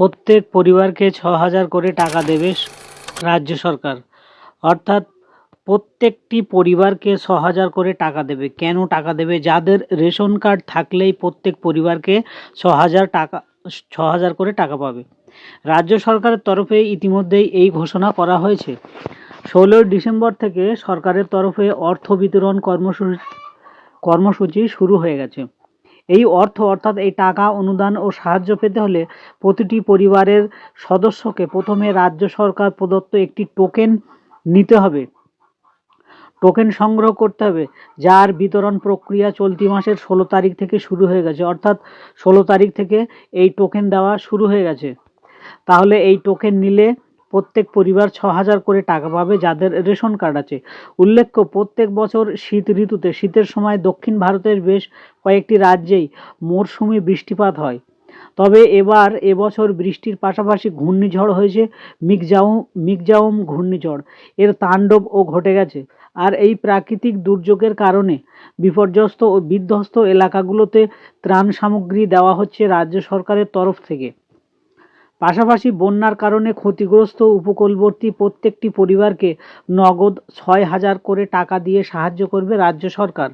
প্রত্যেক পরিবারকে ছ হাজার করে টাকা দেবে রাজ্য সরকার। অর্থাৎ প্রত্যেকটি পরিবারকে ছ হাজার করে টাকা দেবে। কেন টাকা দেবে? যাদের রেশন কার্ড থাকলেই প্রত্যেক পরিবারকে ছ হাজার টাকা, ছ হাজার করে টাকা পাবে। রাজ্য সরকারের তরফে ইতিমধ্যেই এই ঘোষণা করা হয়েছে। ষোলোই ডিসেম্বর থেকে সরকারের তরফে অর্থ বিতরণ কর্মসূচি কর্মসূচি শুরু হয়ে গেছে। এই অর্থ অর্থাৎ এই টাকা, অনুদান ও সাহায্য পেতে হলে প্রতিটি পরিবারের সদস্যকে প্রথমে রাজ্য সরকার প্রদত্ত একটি টোকেন নিতে হবে। টোকেন সংগ্রহ করতে হবে, যার বিতরণ প্রক্রিয়া চলতি মাসের ষোলো তারিখ থেকে শুরু হয়ে গেছে। অর্থাৎ ষোলো তারিখ থেকে এই টোকেন দেওয়া শুরু হয়ে গেছে। তাহলে এই টোকেন নিলে প্রত্যেক পরিবার ছ হাজার করে টাকা পাবে যাদের রেশন কার্ড আছে। উল্লেখ্য, প্রত্যেক বছর শীত ঋতুতে, শীতের সময় দক্ষিণ ভারতের বেশ কয়েকটি রাজ্যেই মরশুমি বৃষ্টিপাত হয়। তবে এবার এবছর বৃষ্টির পাশাপাশি ঘূর্ণিঝড় হয়েছে মিগজাউম মিগজাউম ঘূর্ণিঝড়। এর তাণ্ডবও ঘটে গেছে। আর এই প্রাকৃতিক দুর্যোগের কারণে বিপর্যস্ত ও বিধ্বস্ত এলাকাগুলোতে ত্রাণ সামগ্রী দেওয়া হচ্ছে রাজ্য সরকারের তরফ থেকে। পাশাপাশি বন্যার কারণে ক্ষতিগ্রস্ত উপকূলবর্তী প্রত্যেকটি পরিবারকে নগদ ছয় হাজার করে টাকা দিয়ে সাহায্য করবে রাজ্য সরকার।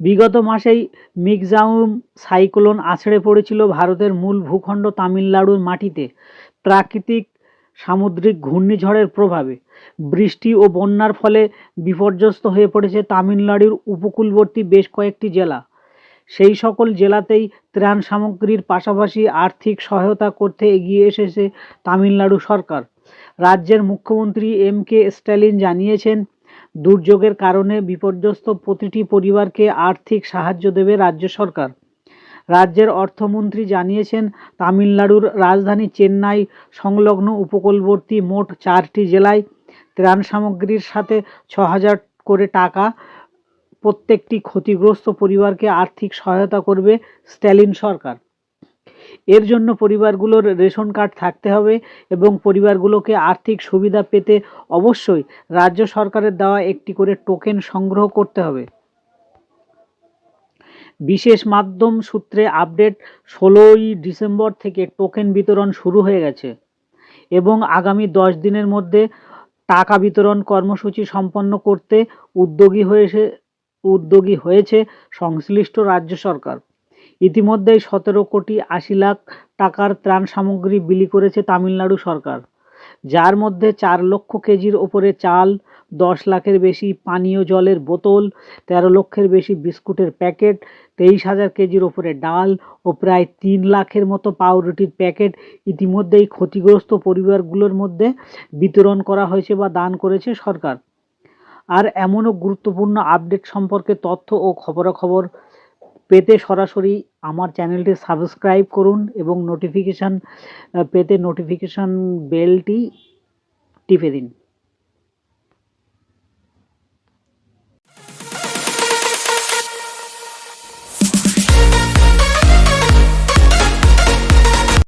বিগত মাসেই মিগজাউম সাইক্লোন আছড়ে পড়েছিল ভারতের মূল ভূখণ্ড তামিলনাড়ুর মাটিতে। প্রাকৃতিক সামুদ্রিক ঘূর্ণিঝড়ের প্রভাবে বৃষ্টি ও বন্যার ফলে বিপর্যস্ত হয়ে পড়েছে তামিলনাড়ুর উপকূলবর্তী বেশ কয়েকটি জেলা। সেই সকল জেলাতেই ত্রাণ সামগ্রীর পাশাপাশি আর্থিক সহায়তা করতে এগিয়ে এসেছে তামিলনাড়ু সরকার। রাজ্যের মুখ্যমন্ত্রী এম কে স্ট্যালিন জানিয়েছেন, দুর্যোগের কারণে বিপর্যস্ত প্রতিটি পরিবারকে আর্থিক সাহায্য দেবে রাজ্য সরকার। রাজ্যের অর্থমন্ত্রী জানিয়েছেন, তামিলনাড়ুর রাজধানী চেন্নাই সংলগ্ন উপকূলবর্তী মোট চারটি জেলায় ত্রাণ সামগ্রীর সাথে ছ হাজার করে টাকা প্রত্যেকটি ক্ষতিগ্রস্ত পরিবারকে আর্থিক সহায়তা করবে স্ট্যালিন সরকার। এর জন্য পরিবারগুলোর রেশন কার্ড থাকতে হবে এবং পরিবারগুলোকে আর্থিক সুবিধা পেতে অবশ্যই রাজ্য সরকারের দেওয়া একটি করে টোকেন সংগ্রহ করতে হবে। বিশেষ মাধ্যম সূত্রে আপডেট, ষোলোই ডিসেম্বর থেকে টোকেন বিতরণ শুরু হয়ে গেছে এবং আগামী দশ দিনের মধ্যে টাকা বিতরণ কর্মসূচি সম্পন্ন করতে উদ্যোগী হয়েছে উদ্যোগী হয়েছে সংশ্লিষ্ট রাজ্য সরকার। ইতিমধ্যেই সতেরো কোটি আশি লাখ টাকার ত্রাণ সামগ্রী বিলি করেছে তামিলনাড়ু সরকার, যার মধ্যে চার লক্ষ কেজির ওপরে চাল, দশ লাখের বেশি পানীয় জলের বোতল, তেরো লক্ষের বেশি বিস্কুটের প্যাকেট, তেইশ হাজার কেজির ওপরে ডাল ও প্রায় তিন লাখের মতো পাউরুটির প্যাকেট ইতিমধ্যেই ক্ষতিগ্রস্ত পরিবারগুলোর মধ্যে বিতরণ করা হয়েছে বা দান করেছে সরকার। আর এমনও গুরুত্বপূর্ণ আপডেট সম্পর্কে তথ্য ও খবরাখবর পেতে সরাসরি আমার চ্যানেলটি সাবস্ক্রাইব করুন এবং নোটিফিকেশান পেতে নোটিফিকেশান বেলটি টিপে দিন।